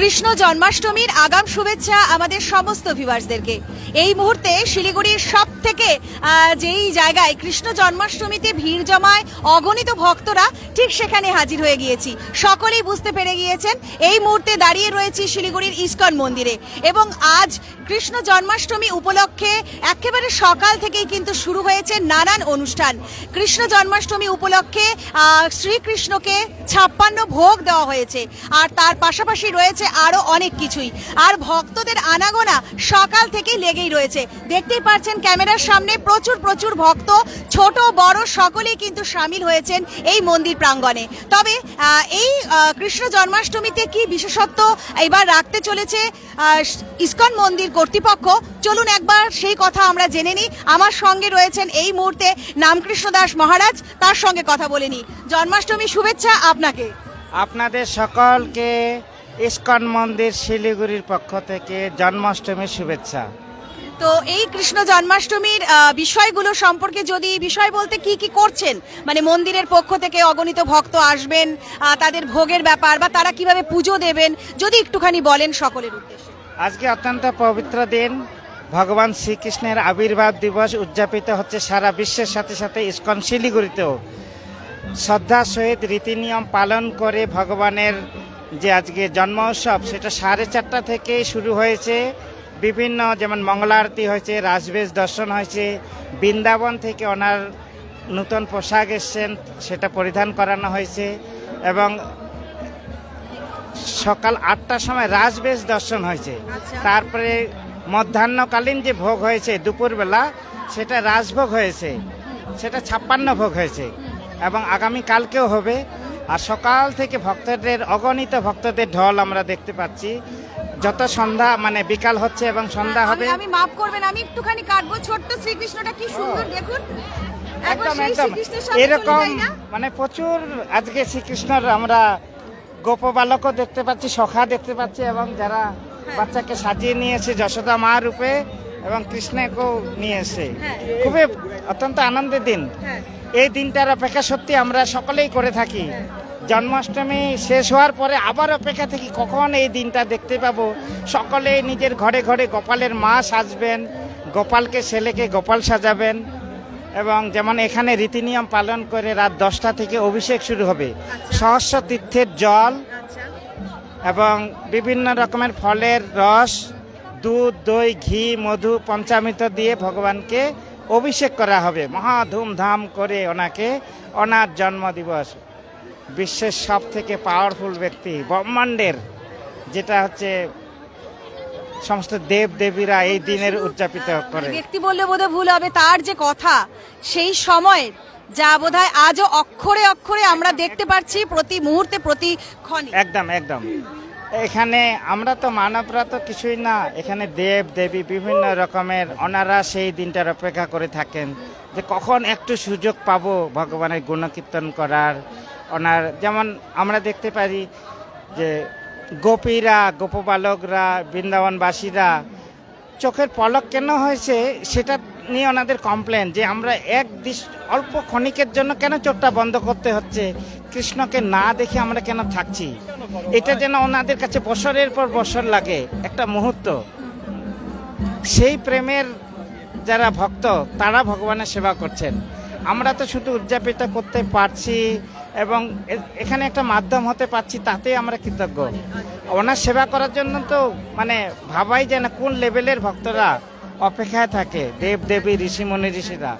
কৃষ্ণ জন্মাষ্টমীর আগাম শুভেচ্ছা আমাদের সমস্ত ভিউয়ার্সদেরকে এই মুহূর্তে শিলিগুড়ির সব থেকে যেই জায়গায় কৃষ্ণ জন্মাষ্টমীতে ভিড় জমায় অগণিত ভক্তরা, ঠিক সেখানে হাজির হয়ে গিয়েছি। সকলেই বুঝতে পেরে গিয়েছেন, এই মুহূর্তে দাঁড়িয়ে রয়েছি শিলিগুড়ির ইস্কন মন্দিরে। এবং আজ কৃষ্ণ জন্মাষ্টমী উপলক্ষে একেবারে সকাল থেকেই কিন্তু শুরু হয়েছে নানান অনুষ্ঠান। কৃষ্ণ জন্মাষ্টমী উপলক্ষে শ্রীকৃষ্ণকে ছাপ্পান্ন ভোগ দেওয়া হয়েছে। আর তার পাশাপাশি রয়েছে আরও অনেক কিছুই। আর ভক্তদের আনাগোনা সকাল থেকেই লেগেই রয়েছে। দেখতেই পাচ্ছেন ক্যামেরার সামনে প্রচুর প্রচুর ভক্ত, ছোট, বড় সকলেই কিন্তু সামিল হয়েছেন এই মন্দির প্রাঙ্গণে। তবে এই কৃষ্ণ জন্মাষ্টমীতে কি বিশেষত্ব এবার রাখতে চলেছে ইস্কন মন্দির কর্তৃপক্ষ? চলুন একবার সেই কথা আমরা জেনে নিই। আমার সঙ্গে রয়েছেন এই মুহূর্তে নামকৃষ্ণ দাস মহারাজ, তার সঙ্গে কথা বলে নিই। জন্মাষ্টমী শুভেচ্ছা আপনাকে। আপনাদের সকলকে ইস্কন মন্দির শিলিগুড়ির পক্ষ থেকে জন্মাষ্টমীর শুভেচ্ছা। তো এই কৃষ্ণ জন্মাষ্টমীর বিষয়গুলো সম্পর্কে যদি বিষয় বলতে কি কি করছেন? মানে মন্দিরের পক্ষ থেকে অগণিত ভক্ত আসবেন তাদের ভোগের ব্যাপার বা তারা কীভাবে পুজো দেবেন যদি একটুখানি বলেন সকলের উদ্দেশ্যে। আজকে অত্যন্ত পবিত্র দিন। ভগবান শ্রীকৃষ্ণের আবির্ভাব দিবস উদযাপিত হচ্ছে সারা বিশ্বের সাথে সাথে ইস্কন শিলিগুড়িতেও। শ্রদ্ধা সহিত রীতি নিয়ম পালন করে ভগবানের যে আজকে জন্ম উৎসব সেটা সাড়ে চারটা থেকে শুরু হয়েছে। বিভিন্ন যেমন মঙ্গলা আরতি হয়েছে রাজবেশ দর্শন হয়েছে বৃন্দাবন থেকে ওনার নূতন পোশাক এসছেন সেটা পরিধান করানো হয়েছে এবং সকাল আটটার সময় রাজবেশ দর্শন হয়েছে। আচ্ছা। তারপরে মধ্যাহ্নকালীন যে ভোগ হয়েছে দুপুরবেলা সেটা রাজভোগ হয়েছে সেটা ছাপ্পান্ন ভোগ হয়েছে এবং আগামী কালকেও হবে। আর সকাল থেকে ভক্তদের অগণিত ভক্তদের ঢল আমরা দেখতে পাচ্ছি। যত সন্ধ্যা মানে বিকাল হচ্ছে এবং সন্ধ্যা হবে। আমি- মাফ করবেন আমি একটুখানি কাটবো ছোট্ট শ্রীকৃষ্ণটা কি সুন্দর দেখুন। একদম একদম। এরকম মানে প্রচুর আজকে শ্রীকৃষ্ণর আমরা গোপবালকও দেখতে পাচ্ছি সখা দেখতে পাচ্ছি এবং যারা হ্যাঁ। বাচ্চাকে সাজিয়ে নিয়েছে যশোদা মা রূপে এবং কৃষ্ণকেও নিয়ে এসে। হ্যাঁ। খুবই অত্যন্ত আনন্দের দিন। হ্যাঁ। এই দিনটার অপেক্ষা সত্যি আমরা সকলেই করে থাকি। জন্মাষ্টমী শেষ হওয়ার পরে আবার অপেক্ষা থাকি কখন এই দিনটা দেখতে পাবো? সকলে নিজের ঘরে ঘরে গোপালের মা সাজবেন, গোপালকে, ছেলেকে গোপাল সাজাবেন এবং যেমন এখানে রীতিনিয়ম পালন করে রাত দশটা থেকে অভিষেক শুরু হবে। সহস্র তীর্থের জল এবং বিভিন্ন রকমের ফলের রস, দুধ, দই, ঘি, মধু, পঞ্চামৃত দিয়ে ভগবানকে অভিষেক করা হবে। মহা ধুমধাম করে ওনাকে ওনার জন্মদিবস বিশ্বের সব থেকে পাওয়ারফুল ব্যক্তি ব্রহ্মাণ্ডের যেটা হচ্ছে সমস্ত দেব দেবীরা এই দিনের উদযাপিত করে। ব্যক্তি বললে বোধহয় ভুল হবে তার যে কথা সেই সময় যা বোধহয় আজও অক্ষরে অক্ষরে আমরা দেখতে পাচ্ছি প্রতি মুহূর্তে প্রতি ক্ষণে। একদম একদম। এখানে আমরা তো মানবরা তো কিছুই না। এখানে দেব, দেবী বিভিন্ন রকমের ওনারা সেই দিনটার অপেক্ষা করে থাকেন। যে কখন একটু সুযোগ পাব ভগবানের গুণকীর্তন করার ওনার যেমন আমরা দেখতে পারি যে গোপীরা, গোপবালকরা, বৃন্দাবনবাসীরা চোখের পলক কেন হয়েছে সেটা নিয়ে ওনাদের কমপ্লেন যে আমরা এক অল্প ক্ষণিকের জন্য কেন চোখটা বন্ধ করতে হচ্ছে? কৃষ্ণকে না দেখে আমরা কেন থাকছি? এটা যেন ওনাদের কাছে বছরের পর বছর লাগে, একটা মুহূর্ত। সেই প্রেমের যারা ভক্ত, তারা ভগবানের সেবা করছেন। আমরা তো শুধু উদযাপিত করতে পারছি এবং এখানে একটা মাধ্যম হতে পারছি তাতে আমরা কৃতজ্ঞ। ওনার সেবা করার জন্য তো মানে ভাবাই যায় না কোন লেভেলের ভক্তরা। অপেক্ষায় থাকে দেব দেবী ঋষিমণি ঋষিরা।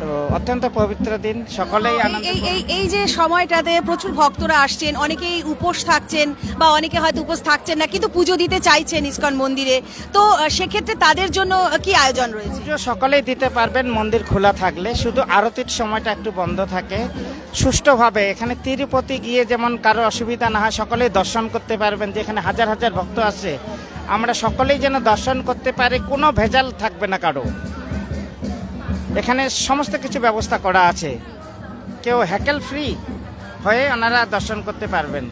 তো অত্যন্ত পবিত্র দিন সকলেই আনন্দ এই এই যে সময়টাতে প্রচুর ভক্তরা আসছেন অনেকেই উপোস থাকছেন বা অনেকে হয়তো উপোস থাকছেন না কিন্তু পুজো দিতে চাইছেন ইসকন মন্দিরে। তো সেক্ষেত্রে তাদের জন্য কি আয়োজন রয়েছে? পুজো সকলেই দিতে পারবেন মন্দির খোলা থাকলে। শুধু আরতির সময়টা একটু বন্ধ থাকে। সুষ্ঠুভাবে এখানে তিরুপতি গিয়ে যেমন কারও অসুবিধা না হয় সকলেই দর্শন করতে পারবেন। যে এখানে হাজার হাজার ভক্ত আছে আমরা সকলেই যেন দর্শন করতে পারে, কোনো ভেজাল থাকবে না কারও। এখানে সমস্ত কিছু ব্যবস্থা করা আছে। কেউ হ্যাকেল ফ্রি হয়ে ওনারা দর্শন করতে পারবেন।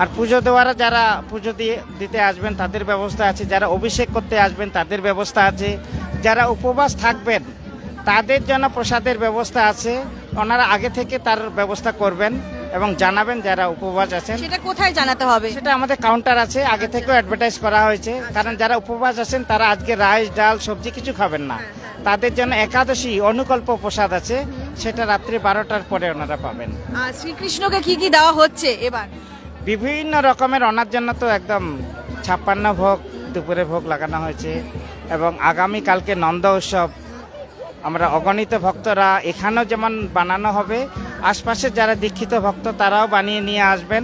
আর পুজো দেওয়ারা যারা পুজো দিয়ে, দিতে আসবেন, তাদের ব্যবস্থা আছে। যারা অভিষেক করতে আসবেন, তাদের ব্যবস্থা আছে। যারা উপবাস থাকবেন, তাদের জন্য প্রসাদের ব্যবস্থা আছে। ওনারা আগে থেকে তার ব্যবস্থা করবেন। এবং জানাবেন যারা উপবাস আছেন। সেটা কোথায় জানাতে হবে? সেটা আমাদের কাউন্টার আছে আগে থেকেও অ্যাডভার্টাইজ করা হয়েছে। কারণ যারা উপবাস আছেন তারা আজকে রাইস ডাল সবজি কিছু খাবেন না। তাদের জন্য একাদশী অনুকল্প প্রসাদ আছে। সেটা রাত্রি বারোটার পরে ওনারা পাবেন। শ্রীকৃষ্ণকে কি কি দেওয়া হচ্ছে এবার? বিভিন্ন রকমের অনার জন্য তো একদম ছাপ্পান্ন ভোগ দুপুরে ভোগ লাগানো হয়েছে। এবং আগামী কালকে নন্দ উৎসব। আমরা অগণিত ভক্তরা এখানেও যেমন বানানো হবে আশপাশে যারা দীক্ষিত ভক্ত তারাও বানিয়ে নিয়ে আসবেন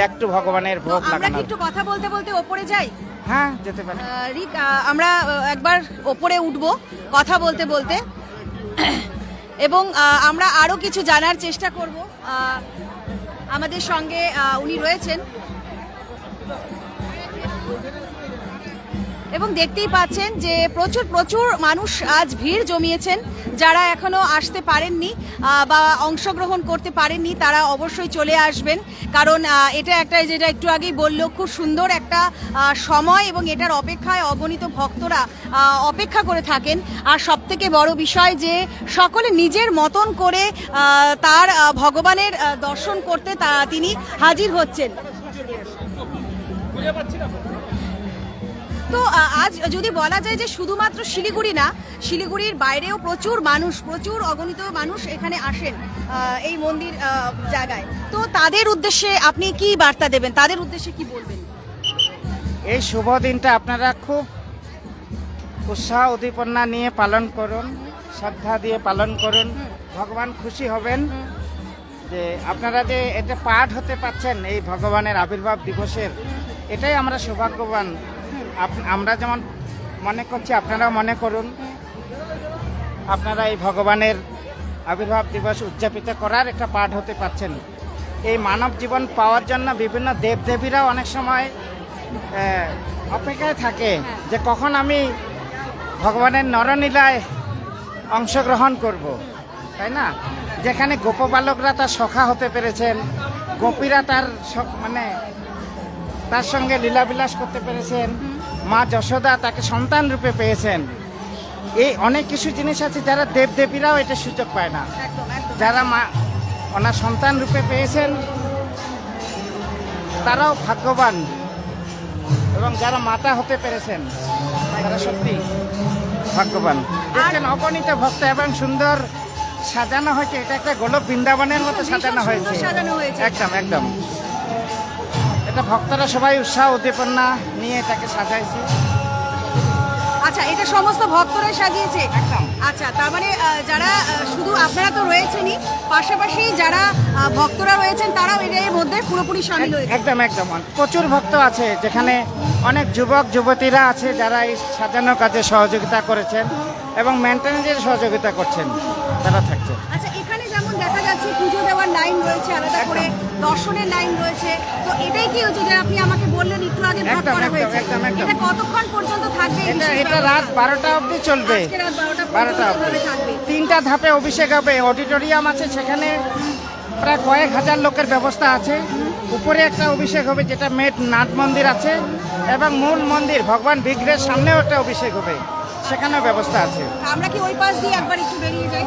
একটু ভগবানের ভোগ আমরা লাগানো কি একটু কথা বলতে বলতে ওপরে যাই? হ্যাঁ যেতে পারে আহ, রিক আহ, আমরা একবার ওপরে উঠব কথা বলতে বলতে। এবং আহ, আমরা আরও কিছু জানার চেষ্টা করব। আহ, আমাদের সঙ্গে আহ, উনি রয়েছেন। এবং দেখতেই পাচ্ছেন যে প্রচুর প্রচুর মানুষ আজ ভিড় জমিয়েছেন যারা এখনও আসতে পারেননি বা অংশগ্রহণ করতে পারেননি, তারা অবশ্যই চলে আসবেন। কারণ এটা একটা, যেটা একটু আগেই বলল, খুব সুন্দর একটা সময় এবং এটার অপেক্ষায় অগণিত ভক্তরা অপেক্ষা করে থাকেন। আর সব থেকে বড় বিষয় যে সকলে নিজের মতন করে তার ভগবানের দর্শন করতে তিনি হাজির হচ্ছেন। তো আজ যদি বলা যায় যে শুধুমাত্র শিলিগুড়ি না শিলিগুড়ির বাইরেও প্রচুর মানুষ প্রচুর অগণিত মানুষ এখানে আসেন এই মন্দির জায়গায়। তো তাদের উদ্দেশ্যে আপনি কি বার্তা দেবেন? তাদের উদ্দেশ্যে কি বলবেন? এই শুভ দিনটা আপনারা খুব উৎসাহ উদ্দীপনা নিয়ে পালন করুন শ্রদ্ধা দিয়ে পালন করুন। ভগবান খুশি হবেন যে আপনারা যে এটা পাঠ হতে পাচ্ছেন এই ভগবানের আবির্ভাব দিবসের এটাই আমরা সৌভাগ্যবান আমরা যেমন মনে করছি, আপনারাও মনে করুন, আপনারা এই ভগবানের আবির্ভাব দিবস উদযাপিত করার একটা পাঠ হতে পারছেন। এই মানব জীবন পাওয়ার জন্য বিভিন্ন দেবদেবীরাও অনেক সময় অপেক্ষায় থাকে যে কখন আমি ভগবানের নরনীলায় অংশগ্রহণ করব, তাই না? যেখানে গোপবালকরা তার সখা হতে পেরেছেন, গোপীরা তার মানে তার সঙ্গে লীলাবিলাস করতে পেরেছেন। মা যশোদা তাকে সন্তান রূপে পেয়েছেন। এই অনেক কিছু জিনিস আছে যারা দেবদেবীরাও এটা সুযোগ পায় না। যারা মা ওনার সন্তান রূপে পেয়েছেন তারাও ভাগ্যবান। এবং যারা মাতা হতে পেরেছেন তারা সত্যি ভাগ্যবান। দেখছেন অগণিত ভক্ত এবং সুন্দর সাজানো হয়েছে। এটা একটা গোলক বৃন্দাবনের মতো সাজানো হয়েছে। সাজানো হয়েছে। একদম একদম। এটা ভক্তরা সবাই উৎসাহ উদ্দীপনা নিয়ে এটাকে সাজাইছে। আচ্ছা এটা সমস্ত ভক্তরাই সাজিয়েছে? একদম। আচ্ছা তার মানে যারা শুধু আপনারা তো রয়েছেনই পাশাপাশি যারা ভক্তরা রয়েছেন তারাও এর মধ্যে পুরোপুরি সামিল হয়েছে। একদম একদম। প্রচুর ভক্ত আছে যেখানে অনেক যুবক যুবতীরা আছে যারা এই সাজানো কাজে সহযোগিতা করেছেন এবং মেনটেন্যান্সের সহযোগিতা করছেন। তারা থাকছে। আচ্ছা এখানে যেমন দেখা যাচ্ছে পুজো দেওয়ার লাইন রয়েছে আলাদা করে। দর্শনের লাইন রয়েছে। তো এটাই কি হচ্ছে যে আপনি আমাকে বললেন একটু আগে ভাগ করা হয়েছে। এটা কতক্ষণ পর্যন্ত থাকবে এটা এটা রাত? বারোটা অবধি চলবে। আজকে রাত বারোটা অবধি। তিনটা ধাপে অভিষেক হবে। অডিটোরিয়াম আছে সেখানে প্রায় কয়েক হাজার লোকের ব্যবস্থা আছে। উপরে একটা অভিষেক হবে যেটা মেট নাট মন্দির আছে এবং মূল মন্দির ভগবান বিগ্রের সামনেও একটা অভিষেক হবে। সেখানেও ব্যবস্থা আছে। আমরা কি ওই পাশ দিয়ে একবার একটু বেরিয়ে যাই?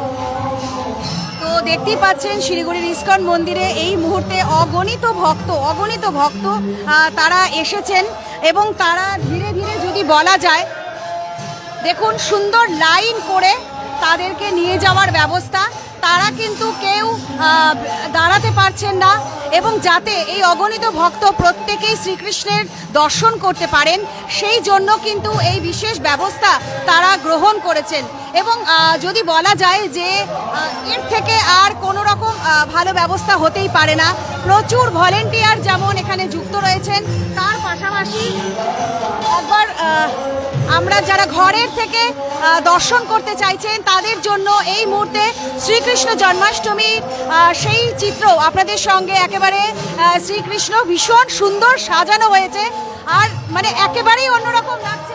তো দেখতেই পাচ্ছেন শিলিগুড়ির ইস্কন মন্দিরে এই মুহূর্তে অগণিত ভক্ত অগণিত ভক্ত তারা এসেছেন এবং তারা ধীরে ধীরে যদি বলা যায়, দেখুন সুন্দর লাইন করে তাদেরকে নিয়ে যাওয়ার ব্যবস্থা। তারা কিন্তু কেউ দাঁড়াতে পারছেন না এবং যাতে এই অগণিত ভক্ত প্রত্যেকেই শ্রীকৃষ্ণের দর্শন করতে পারেন, সেই জন্য কিন্তু এই বিশেষ ব্যবস্থা তারা গ্রহণ করেছেন। এবং যদি বলা যায় যে এর থেকে আর কোনো রকম ভালো ব্যবস্থা হতেই পারে না। প্রচুর ভলেন্টিয়ার যেমন এখানে যুক্ত রয়েছেন, তার পাশাপাশি একবার আমরা যারা ঘরের থেকে দর্শন করতে চাইছেন, তাদের জন্য এই মুহূর্তে শ্রীকৃষ্ণ জন্মাষ্টমী সেই চিত্র আপনাদের সঙ্গে একেবারে শ্রীকৃষ্ণ ভীষণ সুন্দর সাজানো হয়েছে। আর মানে একেবারেই অন্যরকম লাগছে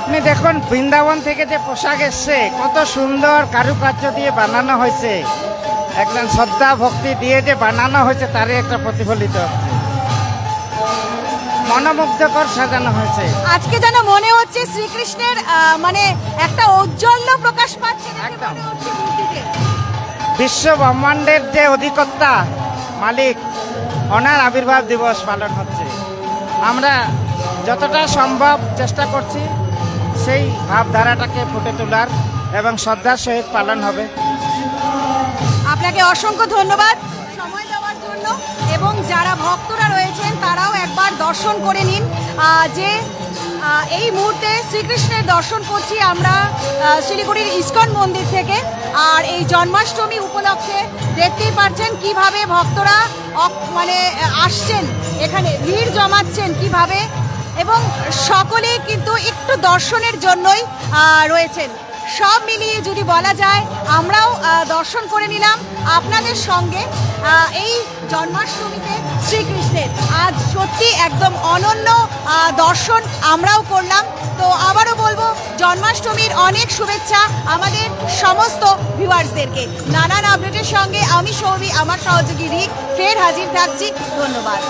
আপনি দেখুন, বৃন্দাবন থেকে যে পোশাক এসছে, কত সুন্দর কারুকার্য দিয়ে বানানো হয়েছে। একদম শ্রদ্ধা ভক্তি দিয়ে যে বানানো হয়েছে, তারই একটা প্রতিফলিত। মনোমুগ্ধকর সাজানো হয়েছে। আজকে যেন মনে হচ্ছে শ্রীকৃষ্ণের মানে একটা ঔজ্জ্বল্য প্রকাশ পাচ্ছে একদম। বিশ্ব ব্রহ্মাণ্ডের যে অধিকর্তা মালিক ওনার আবির্ভাব দিবস পালন হচ্ছে। আমরা যতটা সম্ভব চেষ্টা করছি সেই ভাবধারাটাকে ফুটে তোলার এবং শ্রদ্ধার সহিত পালন হবে। আপনাকে অসংখ্য ধন্যবাদ। এবং যারা ভক্তরা রয়েছেন, তারাও একবার দর্শন করে নিন। যে এই মুহূর্তে শ্রীকৃষ্ণের দর্শন করছি আমরা শিলিগুড়ির ইস্কন মন্দির থেকে। আর এই জন্মাষ্টমী উপলক্ষে দেখতেই পাচ্ছেন কীভাবে ভক্তরা মানে আসছেন, এখানে ভিড় জমাচ্ছেন কীভাবে। এবং সকলেই কিন্তু একটু দর্শনের জন্যই রয়েছেন। সব মিলিয়ে যদি বলা যায়, আমরাও দর্শন করে নিলাম আপনাদের সঙ্গে। এই জন্মাষ্টমীতে শ্রীকৃষ্ণের। আজ সত্যি একদম অনন্য দর্শন আমরাও করলাম। তো আবারও বলব, জন্মাষ্টমীর অনেক শুভেচ্ছা আমাদের সমস্ত ভিউয়ার্সদেরকে নানান আপডেটের সঙ্গে আমি সৌমি, আমার সহযোগী রিক, ফের হাজির থাকছি। ধন্যবাদ।